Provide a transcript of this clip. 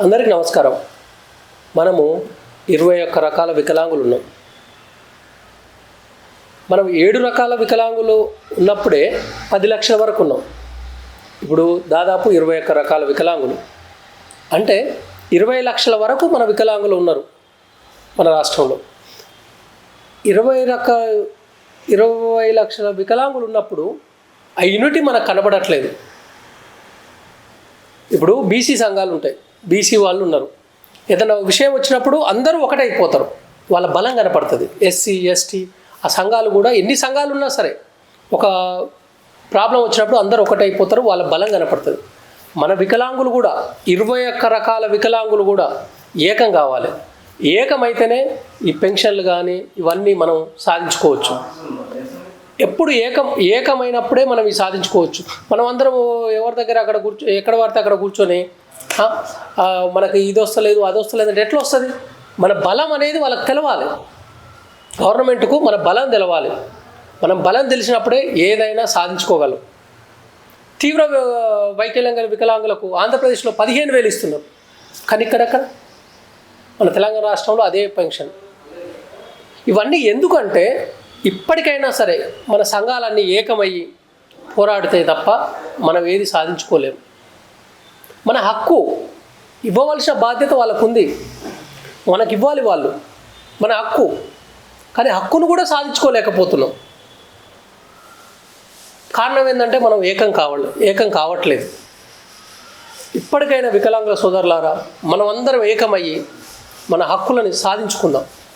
అందరికీ నమస్కారం. మనము ఇరవై ఒక్క రకాల వికలాంగులు ఉన్నాం మనం ఏడు రకాల వికలాంగులు ఉన్నప్పుడే పది లక్షల వరకు ఉన్నాం. ఇప్పుడు దాదాపు ఇరవై ఒక్క రకాల వికలాంగులు. అంటే ఇరవై లక్షల వరకు మన వికలాంగులు ఉన్నారు మన రాష్ట్రంలో. ఇరవై రక ఇరవై లక్షల వికలాంగులు ఉన్నప్పుడు ఆ యూనిటీ మనకు కనబడట్లేదు. ఇప్పుడు బీసీ సంఘాలు ఉంటాయి బీసీ వాళ్ళు ఉన్నారు. ఏదైనా విషయం వచ్చినప్పుడు అందరూ ఒకటైపోతారు. వాళ్ళ బలం కనపడుతుంది. ఎస్సీ ఎస్టీ ఆ సంఘాలు కూడా ఎన్ని సంఘాలు ఉన్నా సరే ఒక ప్రాబ్లం వచ్చినప్పుడు అందరూ ఒకటైపోతారు వాళ్ళ బలం కనపడుతుంది. మన వికలాంగులు కూడా ఇరవై ఒక్క రకాల వికలాంగులు కూడా ఏకం కావాలి. ఏకమైతేనే ఈ పెన్షన్లు కానీ ఇవన్నీ మనం సాధించుకోవచ్చు. ఎప్పుడు ఏకం ఏకమైనప్పుడే మనం ఇవి సాధించుకోవచ్చు. మనం అందరం ఎవరి దగ్గర అక్కడ కూర్చో ఎక్కడ పడితే అక్కడ కూర్చొని మనకి ఇది వస్తలేదు అది వస్తలేదు అంటే ఎట్లా వస్తుంది? మన బలం అనేది వాళ్ళకి తెలవాలి. గవర్నమెంట్కు మన బలం తెలవాలి. మనం బలం తెలిసినప్పుడే ఏదైనా సాధించుకోగలం. తీవ్ర వైకల్యం గల వికలాంగులకు ఆంధ్రప్రదేశ్లో పదిహేను వేలు ఇస్తున్నారు. కానీ ఇక్కడక్కడ మన తెలంగాణ రాష్ట్రంలో అదే పెన్షన్. ఇవన్నీ ఎందుకంటే ఇప్పటికైనా సరే మన సంఘాలన్నీ ఏకమయ్యి పోరాడితే తప్ప మనం ఏది సాధించుకోలేము మన హక్కు ఇవ్వవలసిన బాధ్యత వాళ్ళకు ఉంది మనకి ఇవ్వాలి వాళ్ళు. మన హక్కు. కానీ హక్కును కూడా సాధించుకోలేకపోతున్నాం. కారణం ఏంటంటే మనం ఏకం కావాలి ఏకం కావట్లేదు. ఇప్పటికైనా వికలాంగుల సోదరులారా మనం అందరం ఏకమయ్యి మన హక్కులని సాధించుకుందాం.